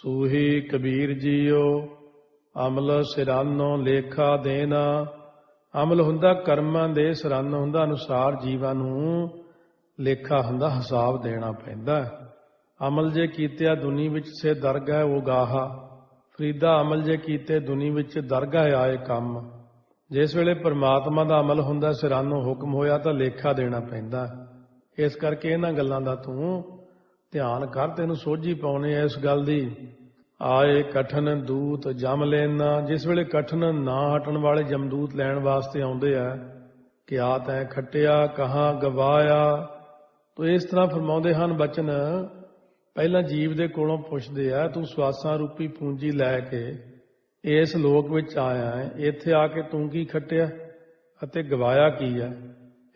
ਸੂਹੀ Kabir JIO, ਅਮਲ ਸਿਰਾਨੋ ਲੇਖਾ ਦੇਣਾ। ਅਮਲ ਹੁੰਦਾ ਕਰਮਾਂ ਦੇ, ਸਿਰਨ ਹੁੰਦਾ ਅਨੁਸਾਰ ਜੀਵਾਂ ਨੂੰ ਲੇਖਾ ਹੁੰਦਾ, ਹਿਸਾਬ ਦੇਣਾ ਪੈਂਦਾ। ਅਮਲ ਜੇ ਕੀਤਿਆ ਦੁਨੀ ਵਿੱਚ ਸੇ ਦਰਗਾਹ ਉਹ ਗਾਹਾ। ਫਰੀਦਾ ਅਮਲ ਜੇ ਕੀਤੇ ਦੁਨੀ ਵਿੱਚ ਦਰਗਾਹ ਆਏ ਕੰਮ। ਜਿਸ ਵੇਲੇ ਪਰਮਾਤਮਾ ਦਾ ਅਮਲ ਹੁੰਦਾ, ਸਿਰਾਨੋਂ ਹੁਕਮ ਹੋਇਆ ਤਾਂ ਲੇਖਾ ਦੇਣਾ ਪੈਂਦਾ। ਇਸ ਕਰਕੇ ਇਹਨਾਂ ਗੱਲਾਂ ਦਾ ਤੂੰ ਧਿਆਨ ਕਰ ਤੈਨੂੰ ਸੋਝੀ ਪਾਉਣੀ ਐ ਇਸ ਗੱਲ ਦੀ। ਆਏ ਕਠਨ ਦੂਤ ਜਮ ਲੈਣਾ ਜਿਸ ਵੇਲੇ ਕਠਨ ਨਾ ਹਟਣ ਵਾਲੇ ਜਮਦੂਤ ਲੈਣ ਵਾਸਤੇ ਆਉਂਦੇ ਆ ਕਿ ਆ ਤੈ ਖੱਟਿਆ, ਕਹਾਂ ਗਵਾਇਆ? ਤੋ ਇਸ ਤਰ੍ਹਾਂ ਫਰਮਾਉਂਦੇ ਹਨ, ਬਚਨ, ਪਹਿਲਾਂ ਜੀਵ ਦੇ ਕੋਲੋਂ ਪੁੱਛਦੇ ਆ, ਤੂੰ ਸਵਾਸਾਂ ਰੂਪੀ ਪੂੰਜੀ ਲੈ ਕੇ ਇਸ ਲੋਕ ਵਿੱਚ ਆਇਆ ਹੈ ਇੱਥੇ ਆ ਕੇ ਤੂੰ ਕੀ ਖੱਟਿਆ ਅਤੇ ਗਵਾਇਆ ਕੀ ਹੈ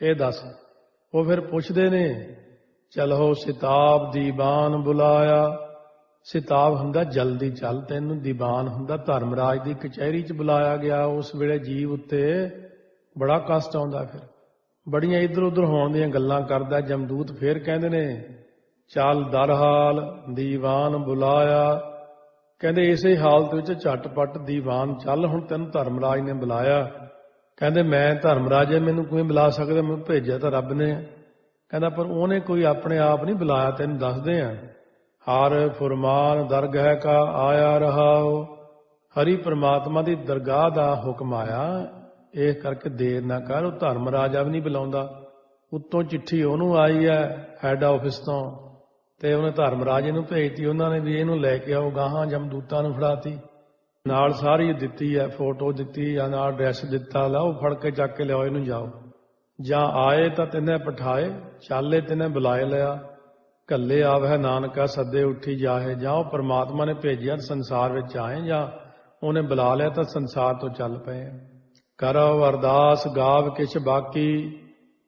ਇਹ ਦੱਸ, ਉਹ ਫਿਰ ਪੁੱਛਦੇ ਨੇ ਚਲੋ ਸਿਤਾਬ ਦੀਵਾਨ ਬੁਲਾਇਆ। ਸਿਤਾਬ ਹੁੰਦਾ ਜਲਦੀ ਚੱਲ ਤੈਨੂੰ ਦੀਵਾਨ ਹੁੰਦਾ ਧਰਮਰਾਜ ਦੀ ਕਚਹਿਰੀ 'ਚ ਬੁਲਾਇਆ ਗਿਆ। ਉਸ ਵੇਲੇ ਜੀਵ ਉੱਤੇ ਬੜਾ ਕਸ਼ਟ ਆਉਂਦਾ ਫਿਰ। ਬੜੀਆਂ ਇੱਧਰ ਉੱਧਰ ਹੋਣ ਦੀਆਂ ਗੱਲਾਂ ਕਰਦਾ ਜਮਦੂਤ ਫੇਰ ਕਹਿੰਦੇ ਨੇ, ਚੱਲ ਦਰਹਾਲ ਦੀਵਾਨ ਬੁਲਾਇਆ। ਕਹਿੰਦੇ ਇਸੇ ਹਾਲਤ ਵਿੱਚ ਝਟਪਟ ਦੀਵਾਨ ਚੱਲ, ਹੁਣ ਤੈਨੂੰ ਧਰਮਰਾਜ ਨੇ ਬੁਲਾਇਆ। ਕਹਿੰਦੇ ਮੈਂ ਧਰਮਰਾਜ ਹੈ ਮੈਨੂੰ ਕੋਈ ਬੁਲਾ ਸਕਦਾ, ਮੈਨੂੰ ਭੇਜਿਆ ਤਾਂ ਰੱਬ ਨੇ। ਕਹਿੰਦਾ, ਪਰ ਉਹਨੇ ਕੋਈ ਆਪਣੇ ਆਪ ਨਹੀਂ ਬੁਲਾਇਆ, ਤੈਨੂੰ ਦੱਸਦੇ ਆ। ਹਰ ਫੁਰਮਾਨ ਦਰਗਹਿ ਕਾ, ਆਇਆ ਰਹਾਓ। ਹਰੀ ਪ੍ਰਮਾਤਮਾ ਦੀ ਦਰਗਾਹ ਦਾ ਹੁਕਮ ਆਇਆ। ਇਹ ਕਰਕੇ ਦੇਰ ਨਾ ਕਰ, ਉਹ ਧਰਮ ਰਾਜਾ ਵੀ ਨਹੀਂ ਬੁਲਾਉਂਦਾ। ਉੱਤੋਂ ਚਿੱਠੀ ਉਹਨੂੰ ਆਈ ਹੈ ਹੈੱਡ ਆਫਿਸ ਤੋਂ। ਤੇ ਉਹਨੇ ਧਰਮ ਰਾਜੇ ਨੂੰ ਭੇਜਤੀ, ਉਹਨਾਂ ਨੇ ਵੀ ਇਹਨੂੰ ਲੈ ਕੇ ਆਓ, ਗਾਹਾਂ, ਜਮਦੂਤਾਂ ਨੂੰ ਫੜਾਤੀ। ਨਾਲ ਸਾਰੀ ਦਿੱਤੀ ਹੈ, ਫੋਟੋ ਦਿੱਤੀ ਜਾਂ ਨਾਲ ਐਡਰੈਸ ਦਿੱਤਾ, ਲਾਓ, ਫੜ ਕੇ ਚੱਕ ਕੇ ਲਿਆਓ, ਇਹਨੂੰ ਜਾਓ। ਜਾਂ ਆਏ ਤਾਂ ਤਿੰਨੇ ਪਠਾਏ, ਚਾਲੇ ਤਿੰਨੇ ਬੁਲਾਏ ਲਿਆ। ਕੱਲੇ ਆਵਹਿ ਨਾਨਕਾ, ਸੱਦੇ ਉੱਠੀ ਜਾਹੇ। ਜਾਂ ਉਹ ਪ੍ਰਮਾਤਮਾ ਨੇ ਭੇਜਿਆ ਸੰਸਾਰ ਵਿੱਚ ਆਏ ਜਾਂ ਉਹਨੇ ਬੁਲਾ ਲਿਆ ਤਾਂ ਸੰਸਾਰ ਤੋਂ ਚੱਲ ਪਏ। ਕਰੋ ਅਰਦਾਸ, ਗਾਵ ਕਿਛ ਬਾਕੀ।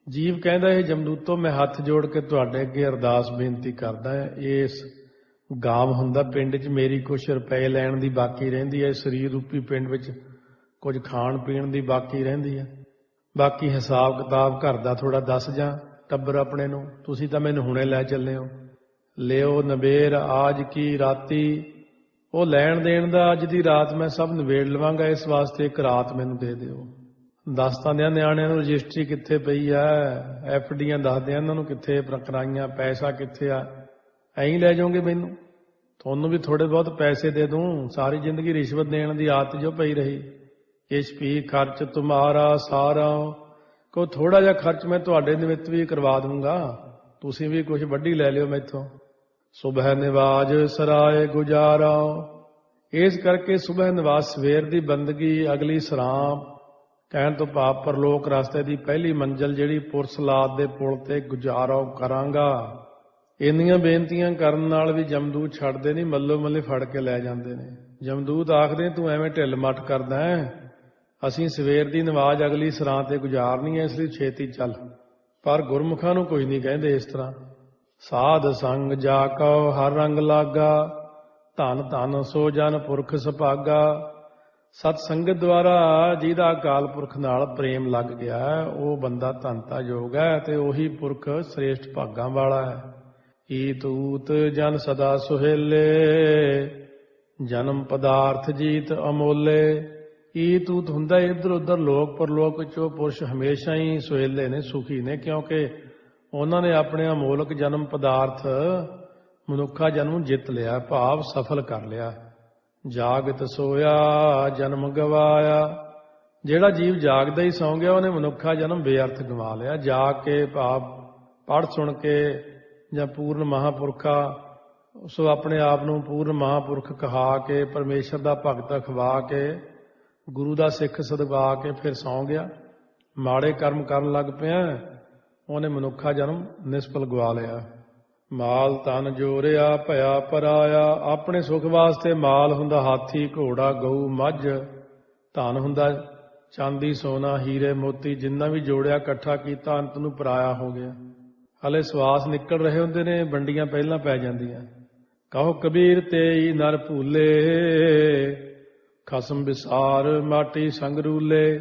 ਜੀਵ ਕਹਿੰਦਾ, ਇਹ ਜਮਦੂਤੋ ਮੈਂ ਹੱਥ ਜੋੜ ਕੇ ਤੁਹਾਡੇ ਅੱਗੇ ਅਰਦਾਸ ਬੇਨਤੀ ਕਰਦਾ ਹਾਂ। ਇਸ ਗਾਵ ਹੁੰਦਾ ਪਿੰਡ 'ਚ ਮੇਰੀ ਕੁਛ ਰੁਪਏ ਲੈਣ ਦੀ ਬਾਕੀ ਰਹਿੰਦੀ ਹੈ। ਸਰੀਰ ਰੂਪੀ ਪਿੰਡ ਵਿੱਚ ਕੁਝ ਖਾਣ ਪੀਣ ਦੀ ਬਾਕੀ ਰਹਿੰਦੀ ਹੈ। ਬਾਕੀ ਹਿਸਾਬ ਕਿਤਾਬ ਘਰ ਦਾ ਥੋੜਾ ਦੱਸ ਜਾਂ ਟੱਬਰ ਆਪਣੇ ਨੂੰ। ਤੁਸੀਂ ਤਾਂ ਮੈਨੂੰ ਹੁਣੇ ਲੈ ਚੱਲੇ ਹੋ। ਲਿਓ ਨਵੇਰ ਆਜ ਕੀ ਰਾਤੀ। ਉਹ ਲੈਣ ਦੇਣ ਦਾ ਅੱਜ ਦੀ ਰਾਤ ਮੈਂ ਸਭ ਨਵੇੜ ਲਵਾਂਗਾ। ਇਸ ਵਾਸਤੇ ਇੱਕ ਰਾਤ ਮੈਨੂੰ ਦੇ ਦਿਓ। ਦੱਸ ਤਾਂ ਦਿਆਂ ਨਿਆਣਿਆਂ ਨੂੰ ਰਜਿਸਟਰੀ ਕਿੱਥੇ ਪਈ ਆ ਐਫ ਡੀਆਂ ਦੱਸ ਦਿਆਂ ਇਹਨਾਂ ਨੂੰ ਕਿੱਥੇ ਪ੍ਰਕਰਾਈਆਂ ਪੈਸਾ ਕਿੱਥੇ ਆ। ਐਂ ਲੈ ਜਾਓਗੇ ਮੈਨੂੰ। ਤੁਹਾਨੂੰ ਵੀ ਥੋੜੇ ਬਹੁਤ ਪੈਸੇ ਦੇ ਦੂੰ। ਸਾਰੀ ਜ਼ਿੰਦਗੀ ਰਿਸ਼ਵਤ ਦੇਣ ਦੀ ਆਦਤ ਜੋ ਪਈ ਰਹੀ। ਪੀ ਖਰਚ ਤੁਮਾਰਾ ਸਾਰਾ। ਕੋ ਥੋੜਾ ਜਿਹਾ ਖਰਚ ਮੈਂ ਤੁਹਾਡੇ ਨਿਮਿਤ ਵੀ ਕਰਵਾ ਦੂੰਗਾ। ਤੁਸੀਂ ਵੀ ਕੁਝ ਵੱਡੀ ਲੈ ਲਿਓ ਮੈਥੋਂ। ਸੁਬਹ ਨਿਵਾਜ ਸਰਾਏ ਗੁਜਾਰਾ। ਇਸ ਕਰਕੇ ਸੁਬਹ ਨਿਵਾਜ਼ ਸਵੇਰ ਦੀ ਬੰਦਗੀ, ਅਗਲੀ ਸਰਾਮ ਕਹਿਣ ਤੋਂ ਭਾਵ ਪਰਲੋਕ ਰਸਤੇ ਦੀ ਪਹਿਲੀ ਮੰਜ਼ਲ ਜਿਹੜੀ ਪੁਰਸਲਾਦ ਦੇ ਪੁਲ ਤੇ ਗੁਜ਼ਾਰਾ ਕਰਾਂਗਾ। ਇੰਨੀਆਂ ਬੇਨਤੀਆਂ ਕਰਨ ਨਾਲ ਵੀ ਜਮਦੂਤ ਛੱਡਦੇ ਨਹੀਂ ਮੱਲੋ ਮੱਲੇ ਫੜ ਕੇ ਲੈ ਜਾਂਦੇ ਨੇ। ਜਮਦੂਤ ਆਖਦੇ, ਤੂੰ ਐਵੇਂ ਢਿੱਲ ਮੱਠ ਕਰਦਾ ਹੈ। ਅਸੀਂ ਸਵੇਰ ਦੀ ਨਮਾਜ਼ ਅਗਲੀ ਸਰਾਂ ਤੇ ਗੁਜ਼ਾਰਨੀ ਹੈ ਇਸ ਲਈ ਛੇਤੀ ਚੱਲ। ਪਰ ਗੁਰਮੁਖਾਂ ਨੂੰ ਕੋਈ ਨਹੀਂ ਕਹਿੰਦੇ ਇਸ ਤਰ੍ਹਾਂ। ਸਾਧ ਸੰਗ ਜਾ ਕਉ ਹਰ ਰੰਗ ਲਾਗਾ। ਧਨ ਧਨ ਸੋ ਜਨ ਪੁਰਖ ਸੁਭਾਗਾ। ਸਤ ਸੰਗਤ ਦੁਆਰਾ ਜਿਹਦਾ ਅਕਾਲ ਪੁਰਖ ਨਾਲ ਪ੍ਰੇਮ ਲੱਗ ਗਿਆ ਹੈ, ਉਹ ਬੰਦਾ ਧੰਤਾ ਯੋਗ ਹੈ ਤੇ ਉਹੀ ਪੁਰਖ ਸ੍ਰੇਸ਼ਟ ਭਾਗਾਂ ਵਾਲਾ ਹੈ ਈ ਤੂਤ ਜਨ ਸਦਾ ਸੁਹੇਲੇ ਜਨਮ ਪਦਾਰਥ ਜੀਤ ਅਮੋਲੇ। ਈ ਤੂਤ ਹੁੰਦਾ ਇੱਧਰ ਉੱਧਰ ਲੋਕ ਪਰਲੋਕ ਚੋ ਪੁਰਸ਼ ਹਮੇਸ਼ਾ ਹੀ ਸੁਹੇਲੇ ਨੇ, ਸੁਖੀ ਨੇ? ਕਿਉਂਕਿ ਉਹਨਾਂ ਨੇ ਆਪਣੇ ਅਮੋਲਕ ਜਨਮ ਪਦਾਰਥ, ਮਨੁੱਖਾ ਜਨਮ ਜਿੱਤ ਲਿਆ, ਭਾਵ ਸਫਲ ਕਰ ਲਿਆ। ਜਾਗਤ ਸੋਇਆ, ਜਨਮ ਗਵਾਇਆ। ਜਿਹੜਾ ਜੀਵ ਜਾਗਦਾ ਹੀ ਸੌਂ ਗਿਆ, ਉਹਨੇ ਮਨੁੱਖਾ ਜਨਮ ਬੇਅਰਥ ਗਵਾ ਲਿਆ। ਜਾ ਕੇ ਭਾਵ ਪੜ ਸੁਣ ਕੇ ਜਾਂ ਪੂਰਨ ਮਹਾਪੁਰਖਾ, ਸੋ ਆਪਣੇ ਆਪ ਨੂੰ ਪੂਰਨ ਮਹਾਪੁਰਖ ਕਹਾ ਕੇ, ਪਰਮੇਸ਼ਰ ਦਾ ਭਗਤ ਅਖਵਾ ਕੇ ਗੁਰੂ ਦਾ ਸਿੱਖ ਸਦਵਾ ਕੇ ਫਿਰ ਸੌਂ ਗਿਆ। ਮਾੜੇ ਕਰਮ ਕਰਨ ਲੱਗ ਪਿਆ। ਉਹਨੇ ਮਨੁੱਖਾ ਜਨਮ ਨਿਸਫਲ ਗਵਾ ਲਿਆ। ਮਾਲ ਤਨ ਜੋਰਿਆ, ਭਇਆ ਪਰਾਇਆ। ਆਪਣੇ ਸੁਖ ਵਾਸਤੇ ਮਾਲ ਹੁੰਦਾ, ਹਾਥੀ, ਘੋੜਾ, ਗਊ, ਮੱਝ। ਧਨ ਹੁੰਦਾ, ਚਾਂਦੀ, ਸੋਨਾ, ਹੀਰੇ, ਮੋਤੀ, ਜਿੰਨਾ ਵੀ ਜੋੜਿਆ, ਇਕੱਠਾ ਕੀਤਾ, ਅੰਤ ਨੂੰ ਪਰਾਇਆ ਹੋ ਗਿਆ। ਹਲੇ ਸਵਾਸ ਨਿਕਲ ਰਹੇ ਹੁੰਦੇ ਨੇ, ਵੰਡੀਆਂ ਪਹਿਲਾਂ ਪੈ ਜਾਂਦੀਆਂ। ਕਹੋ ਕਬੀਰ ਤੇਈ ਨਰ ਭੂਲੇ। ਖਸਮ ਵਿਸਾਰ ਮਾਟੀ ਸੰਗ ਰੂਲੇ।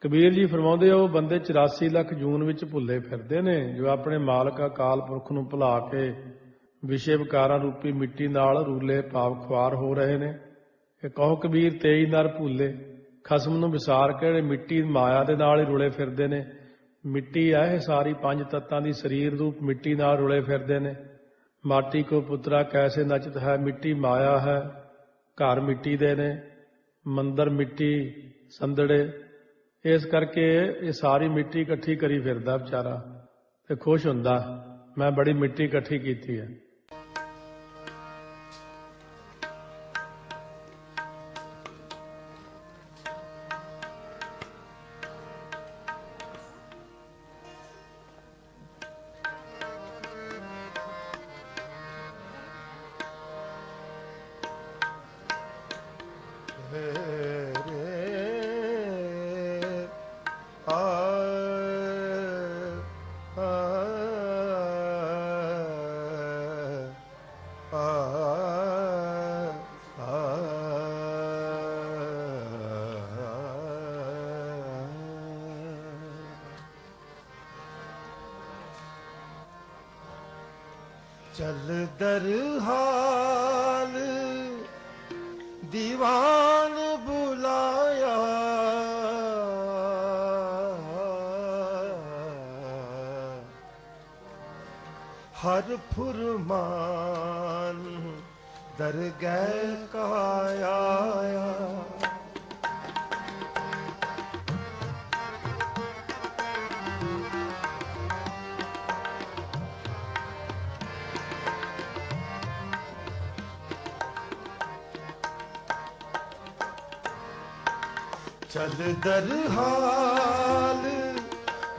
ਕਬੀਰ ਜੀ ਫਰਮਾਉਂਦੇ ਆ, ਉਹ ਬੰਦੇ 84 ਲੱਖ ਜੂਨ ਵਿੱਚ ਭੁੱਲੇ ਫਿਰਦੇ ਨੇ ਜੋ ਆਪਣੇ ਮਾਲਕ ਅਕਾਲ ਪੁਰਖ ਨੂੰ ਭੁਲਾ ਕੇ ਵਿਸ਼ੇ ਵਿਕਾਰਾਂ ਰੂਪੀ ਮਿੱਟੀ ਨਾਲ ਰੂਲੇ ਪਾਪ ਖੁਆਰ ਹੋ ਰਹੇ ਨੇ। ਇਹ ਕਹੋ ਕਬੀਰ ਤੇਈ ਨਰ ਭੁੱਲੇ। ਖਸਮ ਨੂੰ ਵਿਸਾਰ ਕੇ ਜਿਹੜੇ ਮਿੱਟੀ ਮਾਇਆ ਦੇ ਨਾਲ ਹੀ ਰੁਲੇ ਫਿਰਦੇ ਨੇ। ਮਿੱਟੀ ਆ ਇਹ ਸਾਰੀ ਪੰਜ ਤੱਤਾਂ ਦੀ ਸਰੀਰ ਰੂਪ ਮਿੱਟੀ ਨਾਲ ਰੁਲੇ ਫਿਰਦੇ ਨੇ। ਮਾਟੀ ਕੋ ਪੁੱਤਰਾ ਕੈਸੇ ਨਚਤ ਹੈ ਮਿੱਟੀ ਮਾਇਆ ਹੈ ਘਰ ਮਿੱਟੀ ਦੇ ਨੇ। ਮੰਦਰ, ਮਿੱਟੀ, ਸੰਦੜੇ, ਇਸ ਕਰਕੇ ਇਹ ਸਾਰੀ ਮਿੱਟੀ ਇਕੱਠੀ ਕਰੀ ਫਿਰਦਾ ਵਿਚਾਰਾ ਤੇ ਖੁਸ਼ ਹੁੰਦਾ, ਮੈਂ ਬੜੀ ਮਿੱਟੀ ਇਕੱਠੀ ਕੀਤੀ ਹੈ। ਚਲ ਦਰਹਾਲ ਦੀਵਾਨ ਬੁਲਾਇਆ ਹਰ ਫੁਰਮਾਨ ਦਰਗਹਿ ਕਾਇਆ ਚਲ ਦਰਹਾਲ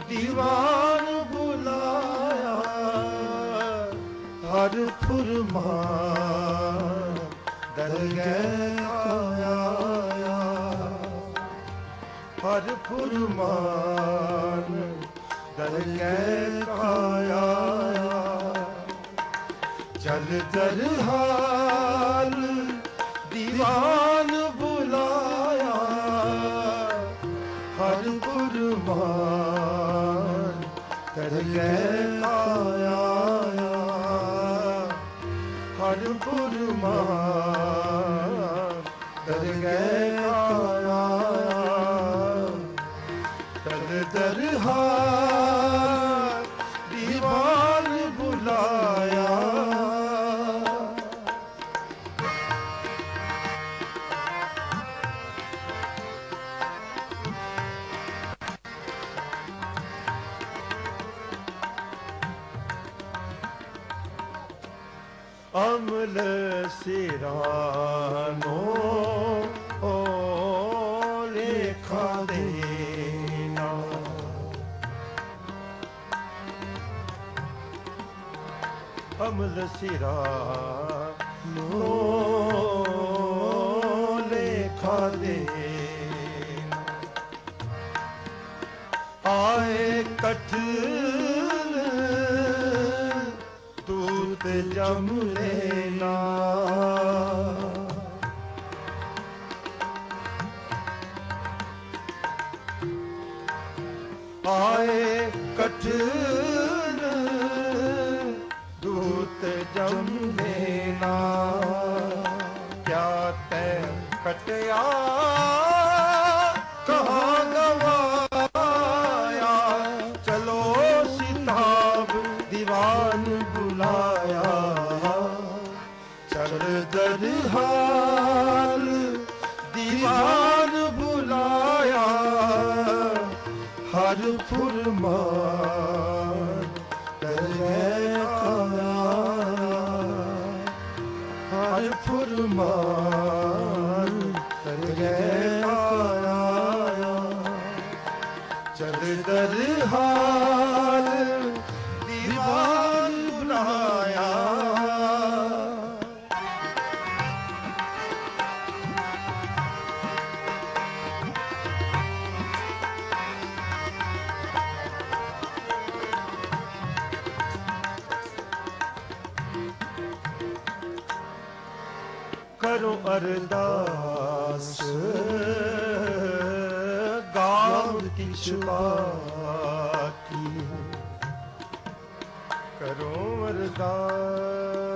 ਦੀਵਾਨ ਬੁਲਾਇਆ। ਹਰ ਫੁਰਮਾਨ ਦਰਗਹਿ ਆਇਆ ਹਰ ਫੁਰਮਾਨ ਦਰਗਹਿ ਆਇਆ ਚਲ ਦਰਹਾਲ ਅਮਲ ਸਿਰਾਨੋ ਓ ਸਿਰਾ ਸਿਰਾਨੋ ਲੇਖਾ ਦੇਨਾ ਆਏ ਕਠਨ ਤੂਤ ਜਮ ਲੈਣਾ ਤੈ ਕਟਿਆ ਚਲ ਦਰਹਾਲ ਕੀ ਬਾਕੀ ਕਰੋ ਅਰਦਾਸ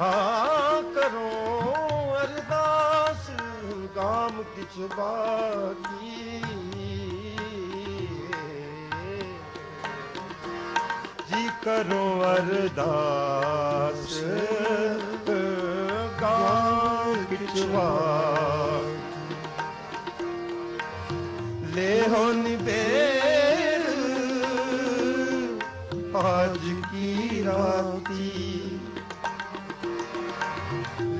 ਹਾਂ ਕਰੋ ਅਰਦਾਸ ਗਾਮ ਕਿਛ ਬਾਕੀ। ਜੀ ਕਰੋ ਅਰਦਾਸ ਗਾਮ ਕਿਛ ਬਾਕੀ। ਲੈ ਹੋ ਨਿਬੇਰ ਆਜ ਕੀ ਰਾਤੀ?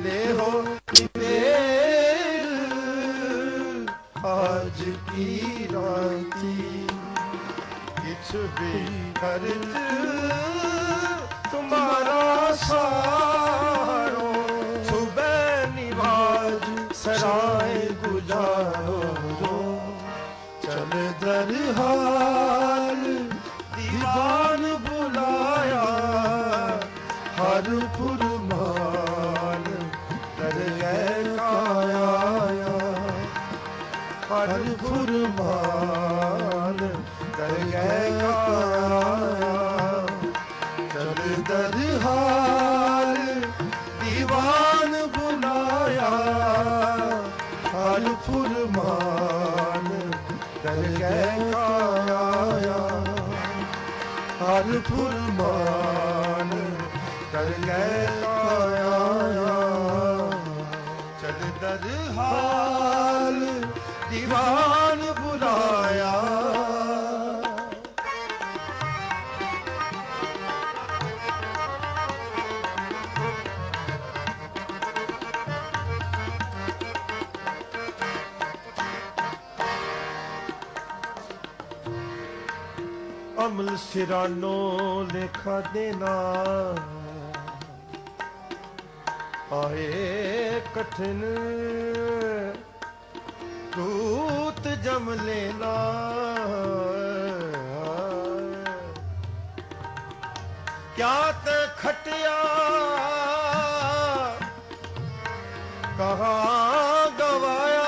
ਲੈ ਹੋ ਨਿਬੇਰ ਆਜ ਕੀ ਰਾਤੀ? ਕਿਛ ਵੀ ਖਰਚ ਹਰ ਫੁਰਮਾਨ ਦੀਵਾਨ ਬੁਲਾਇਆ। ਅਮਲ ਸਿਰਾਨੋ ਲੇਖਾ ਦੇਣਾ ਆਏ ਕਠਿਨ ਦੂਤ ਜਮ ਕਿਆ ਤੇ ਖਟਿਆ ਕਹਾਂ ਗਵਾਇਆ।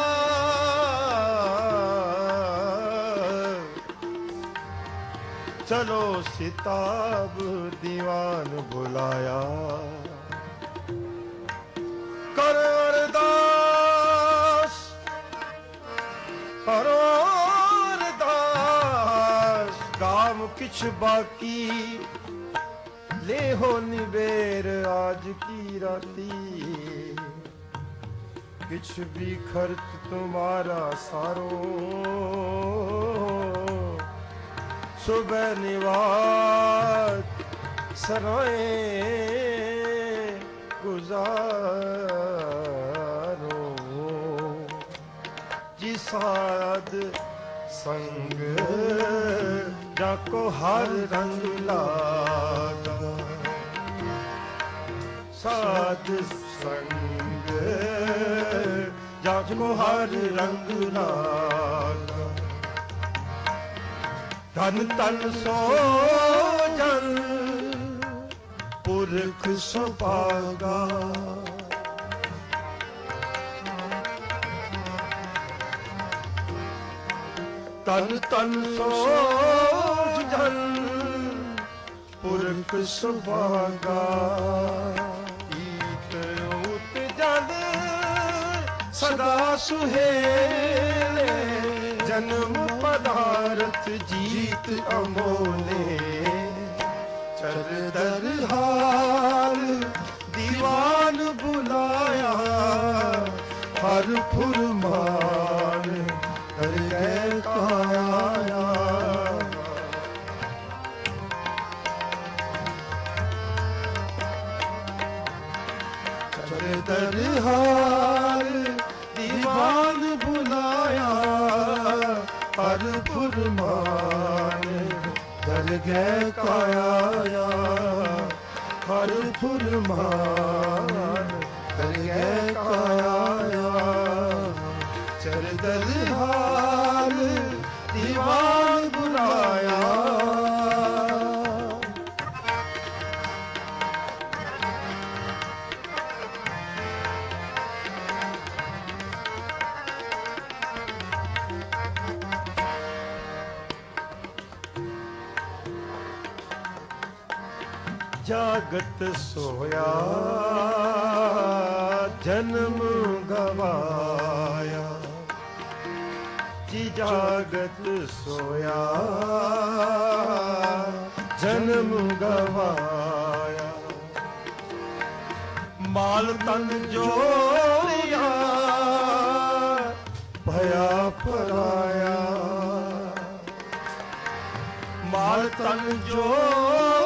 ਚਲੋ ਸਿਤਾਬ ਦੀਵਾਨ ਬੁਲਾਇਆ। ਕਾਮ ਕਿਛ ਬਾਕੀ। ਲੈ ਹੋ ਨਿਬੇਰ ਆਜ ਕੀ ਰਾਤੀ। ਕਿਛ ਵੀ ਖਰਚ ਤੁਮਾਰਾ ਸਾਰੋ। ਸੁਬਹ ਨਿਵਾਜ ਸਰਾਏ ਗੁਜ਼ਾਰੋ। ਜੀ ਸਾਦ ਸੰਗ ਜਾ ਕੋ ਹਰ ਰੰਗ ਲਾਗਾ। ਸਾਧ ਸੰਗ ਜਾ ਕੋ ਹਰ ਰੰਗ ਲਾਗਾ। ਧਨ ਤਨ ਸੋ ਜਨ ਪੁਰਖ ਸੁਭਾਗਾ ਤਨ ਤਨ ਸੋ ਜਨ ਪੁਰਖ ਸੁਭਾਗਾ। ਈਤ ਉਤ ਜਨ ਸਦਾ ਸੁਹੇਲੇ, ਜਨਮ ਪਦਾਰਥ ਜੀਤ ਅਮੋਲੇ। ਚਰ ਦਰ ਦਰਹਾਲ ਦੀਵਾਨ ਬੁਲਾਇਆ, ਹਰ ਫੁਰਮਾਨ ਕਰ ਗਏ ਚਰ ਦਰਹਾਲ ਦੀਵਾਨ ਬੁਲਾਇਆ ਹਰ ਫੁਰਮਾਨ ਦਲ ਗਏ ਕਾਇਆ ਹਰ ਫੁਰਮਾਨ ਦਲ ਗਏ ਕਾਇਆ ਚਰ ਦਰਹਾਲ ਜਾਗਤ ਸੋਇਆ, ਜਨਮ ਗਵਾਇਆ। ਜੀ ਜਾਗਤ ਸੋਇਆ, ਜਨਮ ਗਵਾਇਆ। ਮਾਲ ਤਨ ਜੋਰਿਆ ਭਇਆ ਪਰਾਇਆ ਮਾਲ ਤਨ ਜੋਰਿਆ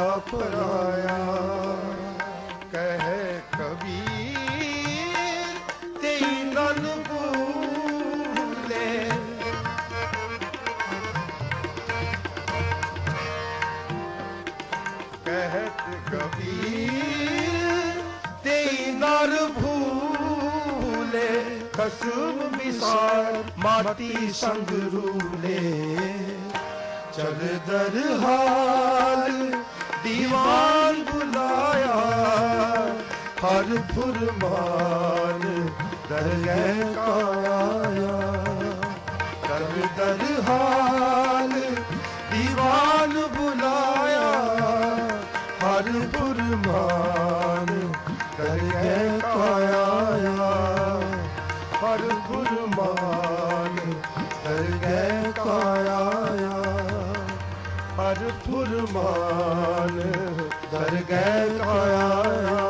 ਪਰਾਇਆ। ਕਹੇ ਕਬੀਰ ਤੇ ਨਨ ਭੂਲੇ। ਕਹਿਤ ਕਬੀਰ ਤੇਈ ਨਰ ਭੂਲੇ। ਖਸਮ ਵਿਸਾਰ ਮਾਤੀ ਸੰਗ ਰੂਲੇ। ਚਲ ਦਰਹਾਲ ਦੀਵਾਨ ਬੁਲਾਇਆ ਹਰ ਫੁਰਮਾਨ ਦਰਗਹਿ ਕਾਇਆ। ਕਰ ਦਰਹਾਲ ਦੀਵਾਨ ਬੁਲਾਇਆ ਹਰ ਫੁਰਮਾਨ ਦਰਗਹਿ ਹਰ ਫੁਰਮਾਨ ਦਰਗਹਿ ਕਾਇਆ